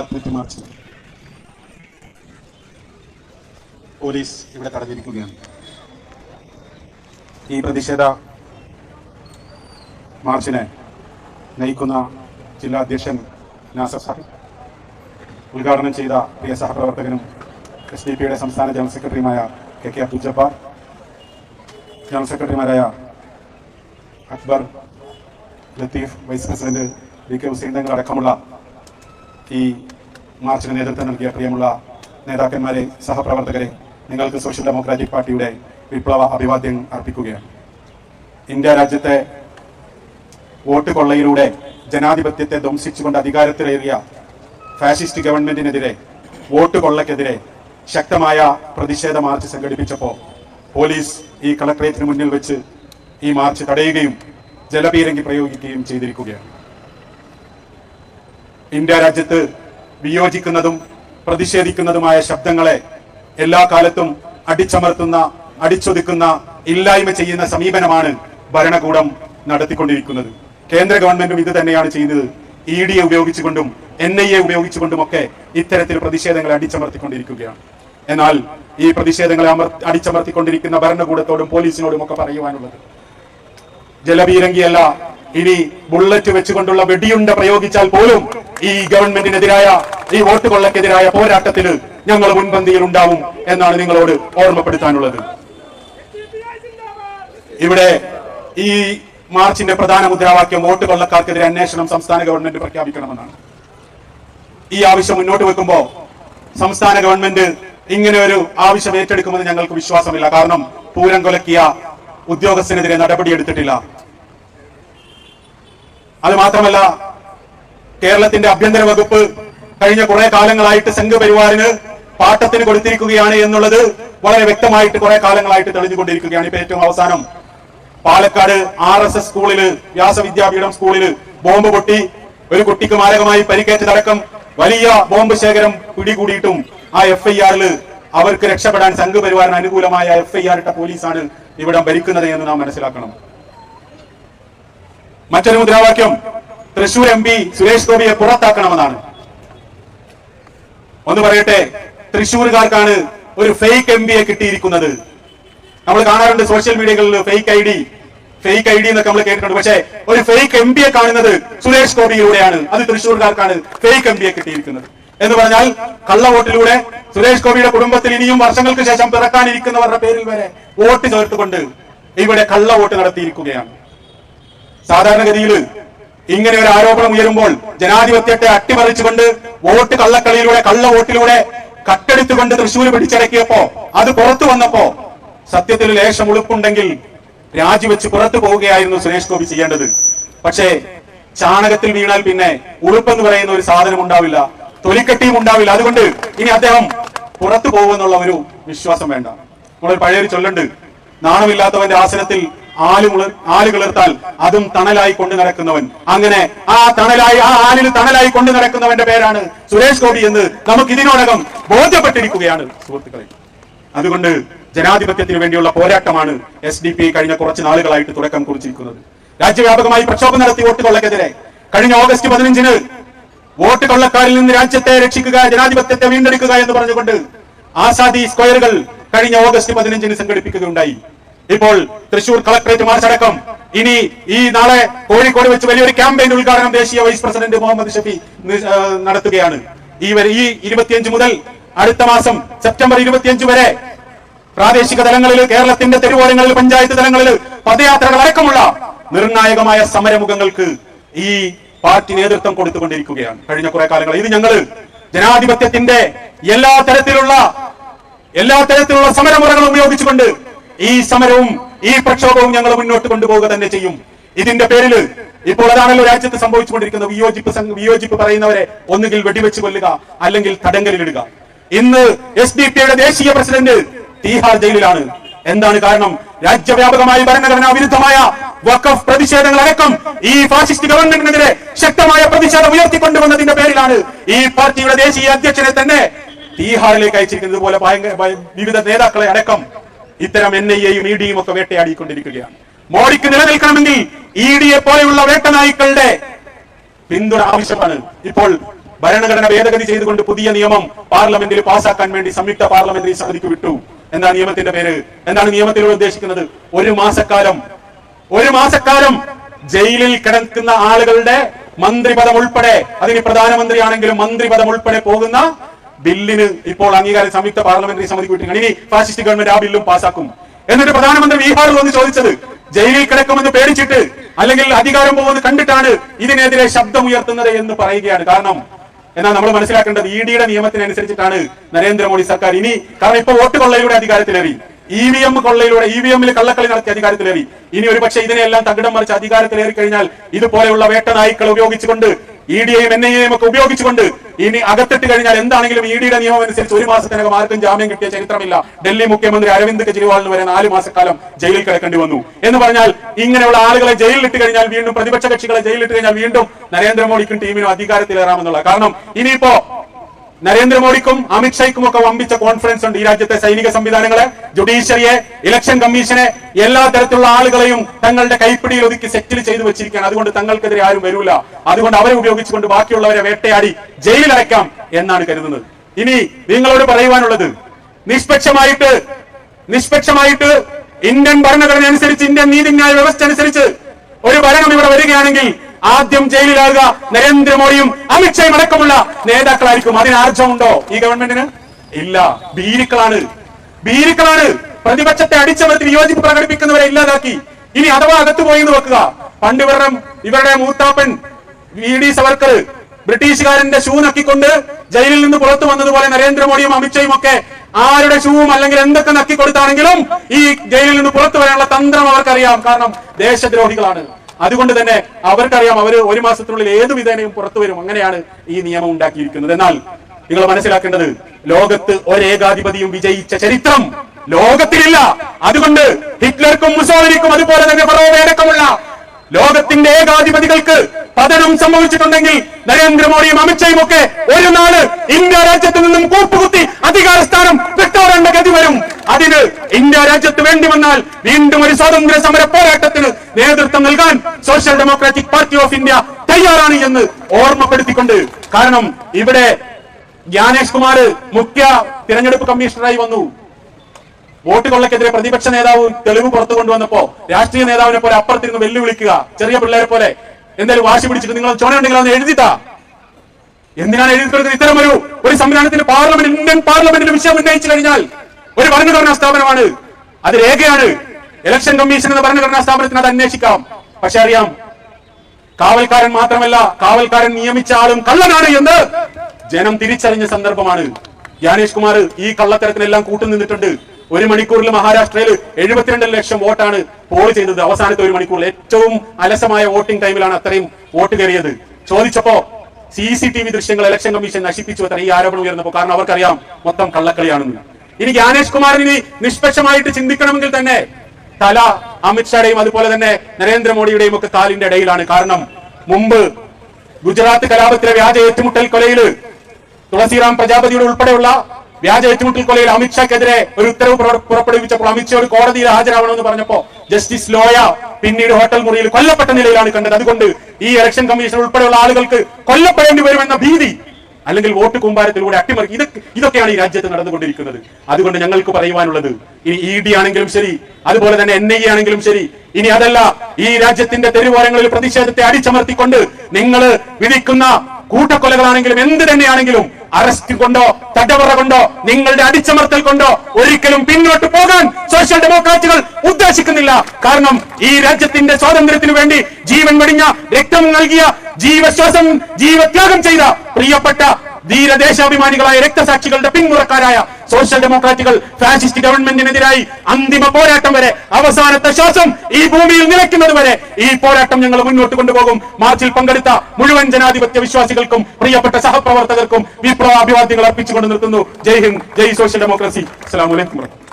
Collectorate March police ഇവിടെ തടഞ്ഞിരിക്കുകയാണ്. ഈ പ്രതിഷേധ മാർച്ചിനെ നയിക്കുന്ന ജില്ലാ അധ്യക്ഷൻ നാസർ സാഹിബ്. ഉദ്ഘാടനം ചെയ്ത പ്രിയ സഹപ്രവർത്തകനും എസ് ഡി പിയുടെ സംസ്ഥാന ജനറൽ സെക്രട്ടറിയുമായ K K Abdul Jabbar general സെക്രട്ടറിമാരായ Akbar Latheef vice president V K Hussain Thangal അടക്കമുള്ള ഈ മാർച്ചിന് നേതൃത്വം നൽകിയ പ്രിയമുള്ള നേതാക്കന്മാരെ സഹപ്രവർത്തകരെ നിങ്ങൾക്ക് സോഷ്യൽ ഡെമോക്രാറ്റിക് പാർട്ടിയുടെ വിപ്ലവ അഭിവാദ്യം അർപ്പിക്കുകയാണ്. ഇന്ത്യ രാജ്യത്തെ വോട്ട് കൊള്ളയിലൂടെ ജനാധിപത്യത്തെ ധ്വംസിച്ചുകൊണ്ട് അധികാരത്തിലേറിയ ഫാസിസ്റ്റ് ഗവൺമെന്റിനെതിരെ വോട്ട് കൊള്ളക്കെതിരെ ശക്തമായ പ്രതിഷേധ മാർച്ച് സംഘടിപ്പിച്ചപ്പോൾ പോലീസ് ഈ കളക്ടറേറ്റിന് മുന്നിൽ വെച്ച് ഈ മാർച്ച് തടയുകയും ജലപീരങ്കി പ്രയോഗിക്കുകയും ചെയ്തിരിക്കുകയാണ്. ഇന്ത്യ രാജ്യത്ത് വിയോജിക്കുന്നതും പ്രതിഷേധിക്കുന്നതുമായ ശബ്ദങ്ങളെ എല്ലാ കാലത്തും അടിച്ചമർത്തുന്ന അടിച്ചൊതുക്കുന്ന ഇല്ലായ്മ ചെയ്യുന്ന സമീപനമാണ് ഭരണകൂടം നടത്തിക്കൊണ്ടിരിക്കുന്നത്. കേന്ദ്ര ഗവൺമെന്റും ഇത് തന്നെയാണ് ചെയ്യുന്നത്. ഇ ഡിയെ ഉപയോഗിച്ചുകൊണ്ടും എൻ ഐ എ ഉപയോഗിച്ചുകൊണ്ടുമൊക്കെ ഇത്തരത്തിൽ പ്രതിഷേധങ്ങളെ അടിച്ചമർത്തിക്കൊണ്ടിരിക്കുകയാണ്. എന്നാൽ ഈ പ്രതിഷേധങ്ങളെ അമർ അടിച്ചമർത്തിക്കൊണ്ടിരിക്കുന്ന ഭരണകൂടത്തോടും പോലീസിനോടും ഒക്കെ പറയുവാനുള്ളത്. ജലപീരങ്കിയല്ല ഇനി ബുള്ളറ്റ് വെച്ചുകൊണ്ടുള്ള വെടിയുണ്ട പ്രയോഗിച്ചാൽ പോലും ഈ ഗവൺമെന്റിനെതിരായ ഈ വോട്ട് കൊള്ളക്കെതിരായ പോരാട്ടത്തിൽ ഞങ്ങൾ മുൻപന്തിയിൽ ഉണ്ടാവും എന്നാണ് നിങ്ങളോട് ഓർമ്മപ്പെടുത്താനുള്ളത്. ഇവിടെ ഈ മാർച്ചിന്റെ പ്രധാന മുദ്രാവാക്യം വോട്ട് കൊള്ളക്കാർക്കെതിരെ അന്വേഷണം സംസ്ഥാന ഗവൺമെന്റ് പ്രഖ്യാപിക്കണമെന്നാണ്. ഈ ആവശ്യം മുന്നോട്ട് വെക്കുമ്പോൾ സംസ്ഥാന ഗവൺമെന്റ് ഇങ്ങനെ ഒരു ആവശ്യം ഏറ്റെടുക്കുമെന്ന് ഞങ്ങൾക്ക് വിശ്വാസമില്ല. കാരണം പൂരം കൊലക്കിയ ഉദ്യോഗസ്ഥനെതിരെ നടപടിയെടുത്തിട്ടില്ല അത് മാത്രമല്ല കേരളത്തിന്റെ ആഭ്യന്തര വകുപ്പ് കഴിഞ്ഞ കുറെ കാലങ്ങളായിട്ട് സംഘപരിവാറിന് പാട്ടത്തിന് കൊടുത്തിരിക്കുകയാണ് എന്നുള്ളത് വളരെ വ്യക്തമായിട്ട് കുറെ കാലങ്ങളായിട്ട് തെളിഞ്ഞുകൊണ്ടിരിക്കുകയാണ്. ഇപ്പൊ ഏറ്റവും അവസാനം പാലക്കാട് ആർ എസ് എസ് സ്കൂളിൽ വ്യാസവിദ്യാപീഠം സ്കൂളിൽ ബോംബ് പൊട്ടി ഒരു കുട്ടിക്ക് മാരകമായി പരിക്കേറ്റതടക്കം വലിയ ബോംബ് ശേഖരം പിടികൂടിയിട്ടും ആ എഫ് ഐ ആറിൽ അവർക്ക് രക്ഷപ്പെടാൻ സംഘപരിവാറിന് അനുകൂലമായ എഫ് ഐ ആർ ഇട്ട പോലീസാണ് ഇവിടെ ഭരിക്കുന്നത് എന്ന് നാം മനസ്സിലാക്കണം. മറ്റൊരു മുദ്രാവാക്യം തൃശൂർ എം പി സുരേഷ് ഗോപിയെ പുറത്താക്കണമെന്നാണ്. ഒന്ന് പറയട്ടെ തൃശൂർകാർക്കാണ് ഒരു ഫേക്ക് എം പിയെ കിട്ടിയിരിക്കുന്നത്. നമ്മൾ കാണാറുണ്ട് സോഷ്യൽ മീഡിയകളിൽ fake I D fake I D എന്നൊക്കെ നമ്മൾ കേട്ടിട്ടുണ്ട്. പക്ഷേ ഒരു ഫേക്ക് എം പിയെ കാണുന്നത് സുരേഷ് ഗോപിയിലൂടെയാണ്. അത് തൃശൂർകാർക്കാണ് ഫേക്ക് എം പിയെ കിട്ടിയിരിക്കുന്നത്. എന്ന് പറഞ്ഞാൽ കള്ളവോട്ടിലൂടെ സുരേഷ് ഗോപിയുടെ കുടുംബത്തിൽ ഇനിയും വർഷങ്ങൾക്ക് ശേഷം പിറക്കാനിരിക്കുന്നവരുടെ പേരിൽ വരെ വോട്ട് ചേർത്തുകൊണ്ട് ഇവിടെ കള്ള വോട്ട് നടത്തിയിരിക്കുകയാണ്. സാധാരണഗതിയിൽ ഇങ്ങനെ ഒരു ആരോപണം ഉയരുമ്പോൾ ജനാധിപത്യത്തെ അട്ടിമറിച്ചുകൊണ്ട് വോട്ട് കള്ളക്കളിയിലൂടെ കള്ള വോട്ടിലൂടെ കട്ടെടുത്തുകൊണ്ട് തൃശ്ശൂർ പിടിച്ചടക്കിയപ്പോ അത് പുറത്തു വന്നപ്പോ സത്യത്തിൽ ലേശം ഉളുപ്പുണ്ടെങ്കിൽ രാജിവെച്ച് പുറത്തു പോവുകയായിരുന്നു സുരേഷ് ഗോപി ചെയ്യേണ്ടത്. പക്ഷേ ചാണകത്തിൽ വീണാൽ പിന്നെ ഉളുപ്പെന്ന് പറയുന്ന ഒരു സാധനം ഉണ്ടാവില്ല തൊലിക്കട്ടിയും ഉണ്ടാവില്ല. അതുകൊണ്ട് ഇനി അദ്ദേഹം പുറത്തു പോകുമെന്നുള്ള ഒരു വിശ്വാസം വേണ്ട. നമ്മളൊരു പഴയൊരു ചൊല്ലുണ്ട് നാണമില്ലാത്തവന്റെ ആസനത്തിൽ ആൽ മുളർ ആൽ അതും തണലായി കൊണ്ടു നടക്കുന്നവൻ. അങ്ങനെ ആ തണലായി ആ ആലിൽ തണലായി കൊണ്ടു നടക്കുന്നവന്റെ പേരാണ് സുരേഷ് ഗോപി എന്ന് നമുക്ക് ഇതിനോടകം ബോധ്യപ്പെട്ടിരിക്കുകയാണ് സുഹൃത്തുക്കളെ. അതുകൊണ്ട് ജനാധിപത്യത്തിന് വേണ്ടിയുള്ള പോരാട്ടമാണ് എസ് ഡി പി കഴിഞ്ഞ കുറച്ച് നാളുകളായിട്ട് തുടക്കം കുറിച്ചിരിക്കുന്നത്. രാജ്യവ്യാപകമായി പ്രക്ഷോഭം നടത്തി വോട്ട് കൊള്ളക്കെതിരെ. കഴിഞ്ഞ ഓഗസ്റ്റ് പതിനഞ്ചിന് വോട്ട് കൊള്ളക്കാരിൽ നിന്ന് രാജ്യത്തെ രക്ഷിക്കുക ജനാധിപത്യത്തെ വീണ്ടെടുക്കുക എന്ന് പറഞ്ഞുകൊണ്ട് ആസാദി സ്ക്വയറുകൾ കഴിഞ്ഞ ഓഗസ്റ്റ് പതിനഞ്ചിന് സംഘടിപ്പിക്കുകയുണ്ടായി. ഇപ്പോൾ തൃശൂർ കളക്ടറേറ്റ് മാർച്ച് അടക്കം ഇനി ഈ നാളെ കോഴിക്കോട് വെച്ച് വലിയൊരു ക്യാമ്പയിൻ ഉദ്ഘാടനം ദേശീയ വൈസ് പ്രസിഡന്റ് മുഹമ്മദ് ഷഫി നടത്തുകയാണ്. ഈ ഈ ഇരുപത്തിയഞ്ച് മുതൽ അടുത്ത മാസം സെപ്റ്റംബർ ഇരുപത്തിയഞ്ച് വരെ പ്രാദേശിക തലങ്ങളിൽ കേരളത്തിന്റെ തെരുവോരങ്ങളിൽ പഞ്ചായത്ത് തലങ്ങളിൽ പദയാത്രകൾ അടക്കമുള്ള നിർണായകമായ സമരമുഖങ്ങൾക്ക് ഈ പാർട്ടി നേതൃത്വം കൊടുത്തുകൊണ്ടിരിക്കുകയാണ്. കഴിഞ്ഞ കുറെ കാലങ്ങൾ ഇത് ഞങ്ങൾ ജനാധിപത്യത്തിന്റെ എല്ലാ തരത്തിലുള്ള എല്ലാ തരത്തിലുള്ള സമരമുറകൾ ഉപയോഗിച്ചുകൊണ്ട് ഈ സമരവും ഈ പ്രക്ഷോഭവും ഞങ്ങൾ മുന്നോട്ട് കൊണ്ടുപോവുക തന്നെ ചെയ്യും. ഇതിന്റെ പേരിൽ ഇപ്പോൾ അതാണല്ലോ രാജ്യത്ത് സംഭവിച്ചുകൊണ്ടിരിക്കുന്ന വിയോജിപ്പ് വിയോജിപ്പ് പറയുന്നവരെ ഒന്നുകിൽ വെടിവെച്ച് കൊല്ലുക അല്ലെങ്കിൽ തടങ്കലിലിടുക. ഇന്ന് എസ് ഡി പിയുടെ ദേശീയ പ്രസിഡന്റ് തീഹാർ ജയിലിലാണ്. എന്താണ് കാരണം? രാജ്യവ്യാപകമായി ഭരണഘടനാ വിരുദ്ധമായ വക്കഫ് പ്രതിഷേധങ്ങൾ അടക്കം ഈ ഫാസിസ്റ്റ് ഗവൺമെന്റിനെതിരെ ശക്തമായ പ്രതിഷേധം ഉയർത്തിക്കൊണ്ടുവന്നതിന്റെ പേരിലാണ് ഈ പാർട്ടിയുടെ ദേശീയ അധ്യക്ഷനെ തന്നെ തീഹാറിലേക്ക് അയച്ചിരിക്കുന്നത്. ഇതുപോലെ ഭയങ്കര ഭയ- വിവിധ നേതാക്കളെ അടക്കം ഇത്തരം എൻ ഐ എയും ഇ ഡിയും ഒക്കെ വേട്ടയാടിക്കൊണ്ടിരിക്കുകയാണ്. മോഡിക്ക് നിലനിൽക്കണമെങ്കിൽ ഇ ഡിയെ പോലെയുള്ള വേട്ടനായ്ക്കളുടെ പിന്തുണ ആവശ്യമാണ്. ഇപ്പോൾ ഭരണഘടന ഭേദഗതി ചെയ്തുകൊണ്ട് പുതിയ നിയമം പാർലമെന്റിൽ പാസാക്കാൻ വേണ്ടി സംയുക്ത പാർലമെന്ററി സമിതിക്ക് വിട്ടു. എന്താണ് നിയമത്തിന്റെ പേര്? എന്താണ് നിയമത്തിലൂടെ ഉദ്ദേശിക്കുന്നത്? ഒരു മാസക്കാലം ഒരു മാസക്കാലം ജയിലിൽ കിടക്കുന്ന ആളുകളുടെ മന്ത്രിപദം ഉൾപ്പെടെ അതിന് പ്രധാനമന്ത്രിയാണെങ്കിലും മന്ത്രിപദം ഉൾപ്പെടെ പോകുന്ന ബില്ലിന് ഇപ്പോൾ അംഗീകാരം സംയുക്ത പാർലമെന്ററി സമിതി വിട്ടിരിക്കുകയാണ് ഇനി ഫാസിസ്റ്റ് ഗവൺമെന്റ് ആ ബില്ലും പാസാക്കും എന്നിട്ട് പ്രധാനമന്ത്രി ബീഹാറിൽ വന്ന് ചോദിച്ചത് ജയിലിൽ കിടക്കുമെന്ന് പേടിച്ചിട്ട് അല്ലെങ്കിൽ അധികാരം പോകുമെന്ന് കണ്ടിട്ടാണ് ഇതിനെതിരെ ശബ്ദമുയർത്തുന്നത് എന്ന് പറയുകയാണ് കാരണം. എന്നാൽ നമ്മൾ മനസ്സിലാക്കേണ്ടത് ഇ ഡിയുടെ നിയമത്തിനനുസരിച്ചിട്ടാണ് നരേന്ദ്രമോദി സർക്കാർ. ഇനി കാരണം ഇപ്പൊ വോട്ട് കൊള്ളയിലൂടെ അധികാരത്തിലേറി. ഇ വി എം കൊള്ളയിലൂടെ ഇ വി എമ്മിൽ കള്ളക്കളി നടത്തി അധികാരത്തിലേറി. ഇനി ഒരു പക്ഷേ ഇതിനെല്ലാം തകിടം മറിച്ച് അധികാരത്തിലേറി കഴിഞ്ഞാൽ ഇതുപോലെയുള്ള വേട്ട നായ്ക്കൾ ഉപയോഗിച്ചുകൊണ്ട് ഇ ഡിയെയും എൻ ഐ എയും ഒക്കെ ഉപയോഗിച്ചുകൊണ്ട് ഇനി അകത്തിട്ട് കഴിഞ്ഞാൽ എന്താണെങ്കിലും ഇ ഡിയുടെ നിയമം അനുസരിച്ച് ഒരു മാസത്തിനകം ആർക്കും ജാമ്യം കിട്ടിയ ചരിത്രമില്ല. ഡൽഹി മുഖ്യമന്ത്രി അരവിന്ദ് കെജ്രിവാളിന് വരെ നാല് മാസക്കാലം ജയിലിൽ കിടക്കേണ്ടി വന്നു. എന്ന് പറഞ്ഞാൽ ഇങ്ങനെയുള്ള ആളുകളെ ജയിലിലിട്ട് കഴിഞ്ഞാൽ വീണ്ടും പ്രതിപക്ഷ കക്ഷികളെ ജയിലിലിട്ട് കഴിഞ്ഞാൽ വീണ്ടും നരേന്ദ്രമോദിക്കും ടീമിനും അധികാരത്തിലേറാമെന്നുള്ള കാരണം ഇനിയിപ്പോ നരേന്ദ്രമോദിക്കും അമിത്ഷായ്ക്കും ഒക്കെ വമ്പിച്ച കോൺഫറൻസ് ഉണ്ട് ഈ രാജ്യത്തെ സൈനിക സംവിധാനങ്ങളെ. ജുഡീഷ്യറിയെ ഇലക്ഷൻ കമ്മീഷനെ എല്ലാ തരത്തിലുള്ള ആളുകളെയും തങ്ങളുടെ കൈപ്പിടിയിൽ ഒതുക്കി സെറ്റിൽ ചെയ്തു വെച്ചിരിക്കുകയാണ്. അതുകൊണ്ട് തങ്ങൾക്കെതിരെ ആരും വരില്ല അതുകൊണ്ട് അവരെ ഉപയോഗിച്ചുകൊണ്ട് ബാക്കിയുള്ളവരെ വേട്ടയാടി ജയിലിലടയ്ക്കാം എന്നാണ് കരുതുന്നത്. ഇനി നിങ്ങളോട് പറയുവാനുള്ളത് നിഷ്പക്ഷമായിട്ട് നിഷ്പക്ഷമായിട്ട് ഇന്ത്യൻ ഭരണഘടന അനുസരിച്ച് ഇന്ത്യൻ നീതിന്യായ വ്യവസ്ഥ അനുസരിച്ച് ഒരു ഭരണം ഇവിടെ വരികയാണെങ്കിൽ ആദ്യം ജയിലിലാകുക. നരേന്ദ്രമോദിയും അമിത്ഷായും അടക്കമുള്ള നേതാക്കളായിരിക്കും. അതിന് ആർജമുണ്ടോ ഈ ഗവൺമെന്റിന്? ഇല്ല. ഭീരുക്കളാണ്. ഭീരുക്കളാണ്. പ്രതിപക്ഷത്തെ അടിച്ചമർത്തി വിയോജിപ്പ് പ്രകടിപ്പിക്കുന്നവരെ ഇല്ലാതാക്കി. ഇനി അഥവാ അകത്തു പോയി എന്ന് വെക്കുക. പണ്ട് ഇവരുടെ ഇവരുടെ മൂത്താപ്പൻ വി ഡി സവർക്കർ ബ്രിട്ടീഷുകാരന്റെ ഷൂ നക്കിക്കൊണ്ട് ജയിലിൽ നിന്ന് പുറത്തു വന്നതുപോലെ നരേന്ദ്രമോദിയും അമിത്ഷായും ഒക്കെ ആരുടെ ഷൂവും അല്ലെങ്കിൽ എന്തൊക്കെ നക്കിക്കൊടുത്താണെങ്കിലും ഈ ജയിലിൽ നിന്ന് പുറത്തു വരാനുള്ള തന്ത്രം അവർക്കറിയാം. കാരണം ദേശദ്രോഹികളാണ്. അതുകൊണ്ട് തന്നെ അവർക്കറിയാം അവർ ഒരു മാസത്തിനുള്ളിൽ ഏത് വിധേനയും പുറത്തു വരും. അങ്ങനെയാണ് ഈ നിയമം ഉണ്ടാക്കിയിരിക്കുന്നത്. എന്നാൽ നിങ്ങൾ മനസ്സിലാക്കേണ്ടത് ലോകത്ത് ഒരേകാധിപതിയും വിജയിച്ച ചരിത്രം ലോകത്തിലില്ല. അതുകൊണ്ട് ഹിറ്റ്ലർക്കും മുസോലിനിക്കും അതുപോലെ തന്നെ ഫറോവയടക്കമുള്ള ലോകത്തിന്റെ ഏകാധിപതികൾക്ക് പതനം സംഭവിച്ചിട്ടുണ്ടെങ്കിൽ നരേന്ദ്രമോദിയും അമിത്ഷായും ഒക്കെ ഒരു നാൾ ഇന്ത്യ രാജ്യത്ത് നിന്നും കൂപ്പുകുത്തി അധികാരസ്ഥാനം വിട്ടോടേണ്ട ഗതി വരും. അതിന് ഇന്ത്യ രാജ്യത്ത് വേണ്ടി വന്നാൽ വീണ്ടും ഒരു സ്വാതന്ത്ര്യ സമര പോരാട്ടത്തിന് നേതൃത്വം നൽകാൻ social democratic party of India തയ്യാറാണ് എന്ന് ഓർമ്മപ്പെടുത്തിക്കൊണ്ട്. കാരണം ഇവിടെ ജ്ഞാനേഷ് കുമാർ മുഖ്യ തിരഞ്ഞെടുപ്പ് കമ്മീഷണറായി വന്നു. വോട്ട് കൊള്ളക്കെതിരെ പ്രതിപക്ഷ നേതാവ് തെളിവ് പുറത്തു കൊണ്ടുവന്നപ്പോ രാഷ്ട്രീയ നേതാവിനെ പോലെ അപ്പുറത്തിരുന്ന് വെല്ലുവിളിക്കുക ചെറിയ പിള്ളേരെ പോലെ എന്തായാലും വാശി പിടിച്ചിട്ട് നിങ്ങൾ ചോണയുണ്ടെങ്കിൽ അതൊന്ന് എഴുതിട്ടാ എന്തിനാണ് എഴുതി ഇത്തരം ഒരു ഒരു സംവിധാനത്തിന്റെ പാർലമെന്റ് ഇന്ത്യൻ പാർലമെന്റിന്റെ വിഷയം ഉന്നയിച്ചു കഴിഞ്ഞാൽ ഒരു ഭരണഘടനാ സ്ഥാപനമാണ്. അത് രേഖയാണ്. ഇലക്ഷൻ കമ്മീഷൻ എന്ന ഭരണഘടനാ സ്ഥാപനത്തിന് അത് അന്വേഷിക്കാം. പക്ഷെ അറിയാം കാവൽക്കാരൻ മാത്രമല്ല കാവൽക്കാരൻ നിയമിച്ച ആളും കള്ളനാണ് എന്ന് ജനം തിരിച്ചറിഞ്ഞ സന്ദർഭമാണ്. ജ്ഞാനേഷ് കുമാർ ഈ കള്ളത്തരത്തിനെല്ലാം കൂട്ടുനിന്നിട്ടുണ്ട്. ഒരു മണിക്കൂറിൽ മഹാരാഷ്ട്രയിൽ എഴുപത്തിരണ്ട് ലക്ഷം വോട്ടാണ് പോൾ ചെയ്തത്. അവസാനത്തെ ഒരു മണിക്കൂറിൽ ഏറ്റവും അലസമായ വോട്ടിംഗ് ടൈമിലാണ് അത്രയും വോട്ട് കയറിയത്. ചോദിച്ചപ്പോ സി സി ടി വി ദൃശ്യങ്ങൾ ഇലക്ഷൻ കമ്മീഷൻ നശിപ്പിച്ചു അത്ര ഈ ആരോപണം ഉയർന്നപ്പോൾ കാരണം അവർക്കറിയാം മൊത്തം കള്ളക്കളിയാണെന്ന്. ഇനി ജ്ഞാനേഷ് കുമാറിന് നിഷ്പക്ഷമായിട്ട് ചിന്തിക്കണമെങ്കിൽ തന്നെ തല അമിത്ഷായുടെയും അതുപോലെ തന്നെ നരേന്ദ്രമോദിയുടെയും ഒക്കെ കാലിന്റെ ഇടയിലാണ്. കാരണം മുമ്പ് ഗുജറാത്ത് കലാപത്തിലെ വ്യാജ ഏറ്റുമുട്ടൽ കൊലയിൽ തുളസിറാം പ്രജാപതിയുടെ ഉൾപ്പെടെയുള്ള വ്യാജ ഏറ്റുമുട്ടൽ കൊലയിൽ അമിത്ഷാക്കെതിരെ ഒരു ഉത്തരവ് പുറപ്പെടുവിച്ചപ്പോൾ അമിത്ഷാ ഒരു കോടതിയിൽ ഹാജരാവണമെന്ന് പറഞ്ഞപ്പോ ജസ്റ്റിസ് ലോയ പിന്നീട് ഹോട്ടൽ മുറിയിൽ കൊല്ലപ്പെട്ട നിലയിലാണ് കണ്ടത്. അതുകൊണ്ട് ഈ ഇലക്ഷൻ കമ്മീഷൻ ഉൾപ്പെടെയുള്ള ആളുകൾക്ക് കൊല്ലപ്പെടേണ്ടി വരുമെന്ന ഭീതി അല്ലെങ്കിൽ വോട്ട് കൂമ്പാരത്തിലൂടെ അട്ടിമറി ഇത് ഇതൊക്കെയാണ് ഈ രാജ്യത്ത് നടന്നുകൊണ്ടിരിക്കുന്നത്. അതുകൊണ്ട് ഞങ്ങൾക്ക് പറയുവാനുള്ളത് ഇനി ഇ ഡി ആണെങ്കിലും ശരി അതുപോലെ തന്നെ എൻ ഐ ആണെങ്കിലും ശരി ഇനി അതല്ല ഈ രാജ്യത്തിന്റെ തെരുവോരങ്ങളിൽ പ്രതിഷേധത്തെ അടിച്ചമർത്തിക്കൊണ്ട് നിങ്ങൾ വിധിക്കുന്ന കൂട്ടക്കൊലകളാണെങ്കിലും എന്ത് തന്നെയാണെങ്കിലും അറസ്റ്റ് കൊണ്ടോ തടവറ കൊണ്ടോ നിങ്ങളുടെ അടിച്ചമർത്തൽ കൊണ്ടോ ഒരിക്കലും പിന്നോട്ട് പോകാൻ സോഷ്യൽ ഡെമോക്രാറ്റുകൾ ഉദ്ദേശിക്കുന്നില്ല. കാരണം ഈ രാജ്യത്തിന്റെ സ്വാതന്ത്ര്യത്തിനു വേണ്ടി ജീവൻ വെടിഞ്ഞ രക്തം നൽകിയ ജീവശ്വാസം ജീവത്യാഗം ചെയ്ത പ്രിയപ്പെട്ട ധീരദേശാഭിമാനികളായ രക്തസാക്ഷികളുടെ പിന്മുറക്കാരായ സോഷ്യൽ ഡെമോക്രാറ്റുകൾ ഫാസിസ്റ്റ് ഗവൺമെന്റിനെതിരായി അന്തിമ പോരാട്ടം വരെ അവസാനത്തെ ശ്വാസം ഈ ഭൂമിയിൽ നിലയ്ക്കുന്നത് വരെ ഈ പോരാട്ടം ഞങ്ങൾ മുന്നോട്ട് കൊണ്ടുപോകും. മാർച്ചിൽ പങ്കെടുത്ത മുഴുവൻ ജനാധിപത്യ വിശ്വാസികൾക്കും പ്രിയപ്പെട്ട സഹപ്രവർത്തകർക്കും വിപ്ലവ അഭിവാദ്യങ്ങൾ അർപ്പിച്ചുകൊണ്ട് നിർത്തുന്നു. Jai Hind Jai social democracy. അസ്സലാമു അലൈക്കും